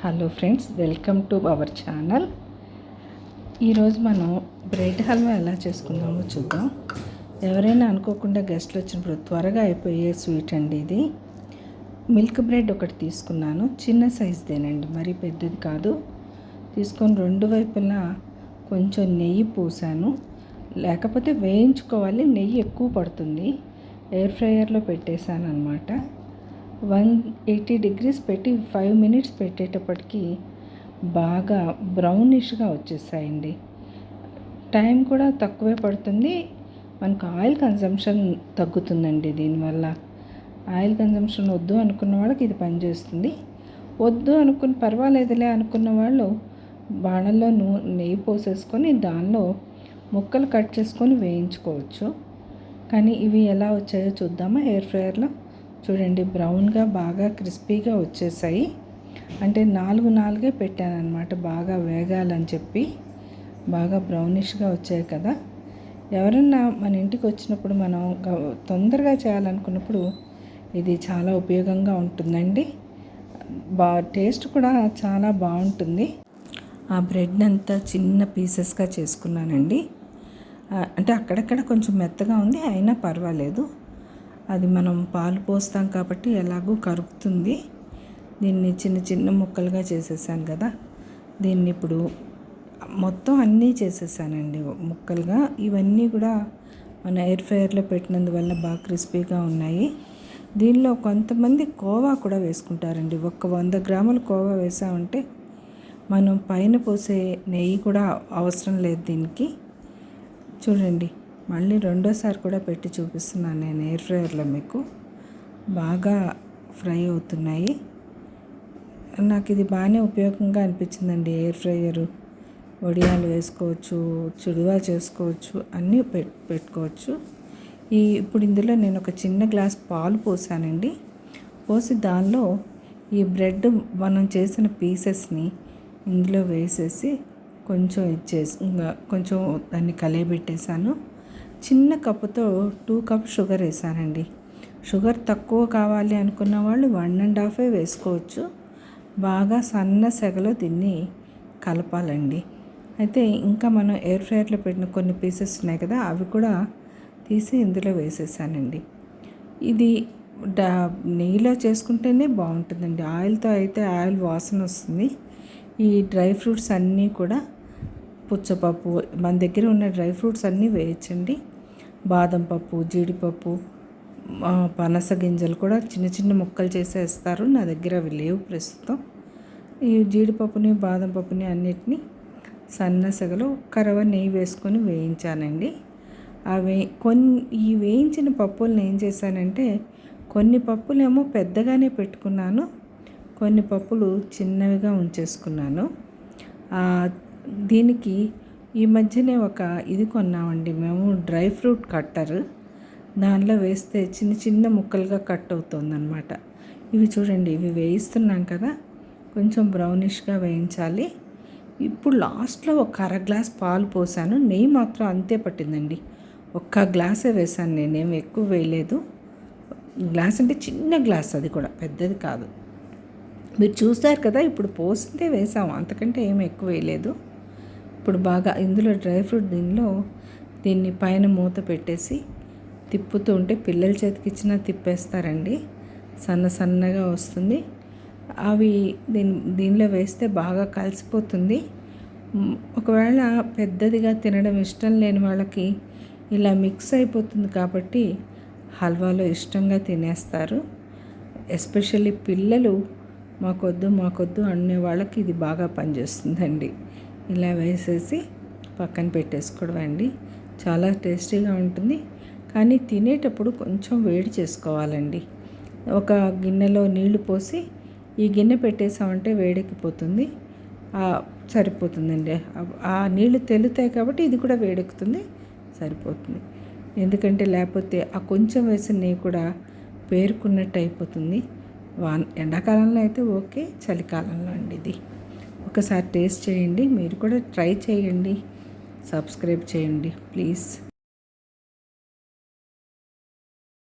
Hello friends welcome to our channel ఈరోజు మనం bread halwa ఎలా చేసుకుందామో చూద్దాం. ఎవరైనా అనుకోకుండా గెస్ట్లు వచ్చినప్పుడు త్వరగా అయిపోయే స్వీట్ అండి ఇది. మిల్క్ బ్రెడ్ ఒకటి తీసుకున్నాను. చిన్న సైజుదేనండి మరీ పెద్దది కాదు. తీసుకొని రెండు వైపులా కొంచెం నెయ్యి పూసాను. లేకపోతే వేయించుకోవాలి నెయ్యి ఎక్కువ పడుతుంది. ఎయిర్ ఫ్రైయర్లో పెట్టేశాను అనమాట వన్ ఎయిటీ డిగ్రీస్ పెట్టి ఫైవ్ మినిట్స్ పెట్టేటప్పటికి బాగా బ్రౌనిష్గా వచ్చేసాయండి. టైం కూడా తక్కువే పడుతుంది. మనకు ఆయిల్ కన్జంప్షన్ తగ్గుతుందండి దీనివల్ల. ఆయిల్ కన్జంప్షన్ వద్దు అనుకున్న వాళ్ళకి ఇది పనిచేస్తుంది. వద్దు అనుకుని పర్వాలేదులే అనుకున్న వాళ్ళు బాణల్లో నూ నెయ్యి పోసేసుకొని దానిలో ముక్కలు కట్ చేసుకొని వేయించుకోవచ్చు. కానీ ఇవి ఎలా వచ్చాయో చూద్దామా? ఎయిర్ ఫ్రయర్లో? చూడండి బ్రౌన్గా బాగా క్రిస్పీగా వచ్చేసాయి. అంటే నాలుగు నాలుగే పెట్టాను అనమాట బాగా వేగాలని చెప్పి. బాగా బ్రౌనిష్గా వచ్చాయి కదా. ఎవరన్నా మన ఇంటికి వచ్చినప్పుడు మనం తొందరగా చేయాలనుకున్నప్పుడు ఇది చాలా ఉపయోగంగా ఉంటుందండి. బా టేస్ట్ కూడా చాలా బాగుంటుంది. ఆ బ్రెడ్ అంతా చిన్న పీసెస్గా చేసుకున్నానండి. అంటే అక్కడక్కడ కొంచెం మెత్తగా ఉంది అయినా పర్వాలేదు. అది మనం పాలు పోస్తాం కాబట్టి ఎలాగో కరుగుతుంది దీన్ని చిన్న చిన్న ముక్కలుగా చేసేసాను కదా. దీన్ని ఇప్పుడు మొత్తం అన్నీ చేసేసానండి ముక్కలుగా. ఇవన్నీ కూడా మన ఎయిర్ ఫ్రైయర్లో పెట్టినందువల్ల బాగా క్రిస్పీగా ఉన్నాయి. దీనిలో కొంతమంది కోవా కూడా వేసుకుంటారండి. ఒక్క వంద గ్రాముల కోవా వేసామంటే మనం పైన పోసే నెయ్యి కూడా అవసరం లేదు దీనికి. చూడండి. మళ్ళీ రెండోసారి కూడా పెట్టి చూపిస్తున్నాను నేను ఎయిర్ ఫ్రైయర్లో మీకు. బాగా ఫ్రై అవుతున్నాయి. నాకు ఇది బాగానే ఉపయోగంగా అనిపించిందండి ఎయిర్ ఫ్రైయరు. వడియాలు వేసుకోవచ్చు చుడువా చేసుకోవచ్చు అన్నీ పెట్టుకోవచ్చు. ఈ ఇప్పుడు ఇందులో నేను ఒక చిన్న గ్లాస్ పాలు పోసానండి. పోసి దానిలో ఈ బ్రెడ్ మనం చేసిన పీసెస్ని ఇందులో వేసేసి కొంచెం ఇచ్చేసి ఇంకా కొంచెం దాన్ని కలియబెట్టేశాను. చిన్న కప్పుతో టూ కప్ షుగర్ వేసానండి షుగర్ తక్కువ కావాలి అనుకున్న వాళ్ళు వన్ అండ్ హాఫే వేసుకోవచ్చు. బాగా సన్న సెగలో దీన్ని కలపాలండి. అయితే ఇంకా మనం ఎయిర్ ఫ్రైయర్లో పెట్టిన కొన్ని పీసెస్ ఉన్నాయి కదా అవి కూడా తీసి ఇందులో వేసేసానండి. ఇది డా నెయ్యిలో చేసుకుంటేనే బాగుంటుందండి. ఆయిల్తో అయితే ఆయిల్ వాసన వస్తుంది. ఈ డ్రై ఫ్రూట్స్ అన్నీ కూడా పుచ్చపప్పు మన దగ్గర ఉన్న డ్రై ఫ్రూట్స్ అన్నీ వేయచ్చండి. బాదం పప్పు జీడిపప్పు పనస గింజలు కూడా చిన్న చిన్న ముక్కలు చేసేస్తారు నా దగ్గర అవి లేవు ప్రస్తుతం. ఈ జీడిపప్పుని బాదం పప్పుని అన్నిటినీ సన్నసగలో కరవ నెయ్యి వేసుకొని వేయించానండి. అవి కొన్ని ఈ వేయించిన పప్పులను ఏం చేశానంటే కొన్ని పప్పులేమో పెద్దగానే పెట్టుకున్నాను కొన్ని పప్పులు చిన్నవిగా ఉంచేసుకున్నాను. దీనికి ఈ మధ్యనే ఒక ఇది కొన్నామండి మేము డ్రై ఫ్రూట్ కట్టర్. దానిలో వేస్తే చిన్న చిన్న ముక్కలుగా కట్ అవుతుందన్నమాట. ఇవి చూడండి ఇవి వేయిస్తున్నాం కదా కొంచెం బ్రౌనిష్గా వేయించాలి. ఇప్పుడు లాస్ట్లో ఒక అర గ్లాస్ పాలు పోసాను. నెయ్యి మాత్రం అంతే పట్టిందండి. ఒక్క గ్లాసే వేసాను నేనేం ఎక్కువ వేయలేదు. గ్లాస్ అంటే చిన్న గ్లాస్ అది కూడా పెద్దది కాదు. మీరు చూస్తారు కదా ఇప్పుడు పోసిందే వేసాము అంతకంటే ఏమి ఎక్కువ వేయలేదు. ఇప్పుడు బాగా ఇందులో డ్రై ఫ్రూట్ దీనిలో దీన్ని పైన మూత పెట్టేసి తిప్పుతూ ఉంటే పిల్లల చేతికి ఇచ్చినా తిప్పేస్తారండి. సన్న సన్నగా వస్తుంది. అవి దీని దీనిలో వేస్తే బాగా కలిసిపోతుంది. ఒకవేళ పెద్దదిగా తినడం ఇష్టం లేని వాళ్ళకి ఇలా మిక్స్ అయిపోతుంది కాబట్టి హల్వాలో ఇష్టంగా తినేస్తారు. ఎస్పెషల్లీ పిల్లలు మాకొద్దు మాకొద్దు అనే వాళ్ళకి ఇది బాగా పనిచేస్తుందండి. ఇలా వేసేసి పక్కన పెట్టేసుకోవడం అండి చాలా టేస్టీగా ఉంటుంది. కానీ తినేటప్పుడు కొంచెం వేడి చేసుకోవాలండి. ఒక గిన్నెలో నీళ్ళు పోసి ఈ గిన్నె పెట్టేసామంటే వేడెక్కిపోతుంది. సరిపోతుందండి. ఆ నీళ్ళు తెలుతాయి కాబట్టి ఇది కూడా వేడెక్కుతుంది సరిపోతుంది. ఎందుకంటే లేకపోతే ఆ కొంచెం వేసిన నెయ్యి కూడా పేరుకున్నట్టు అయిపోతుంది వా ఎండాకాలంలో అయితే ఓకే చలికాలంలో అండి ఇది. ఒకసారి టేస్ట్ చేయండి. మీరు కూడా ట్రై చేయండి. సబ్స్క్రైబ్ చేయండి. ప్లీజ్.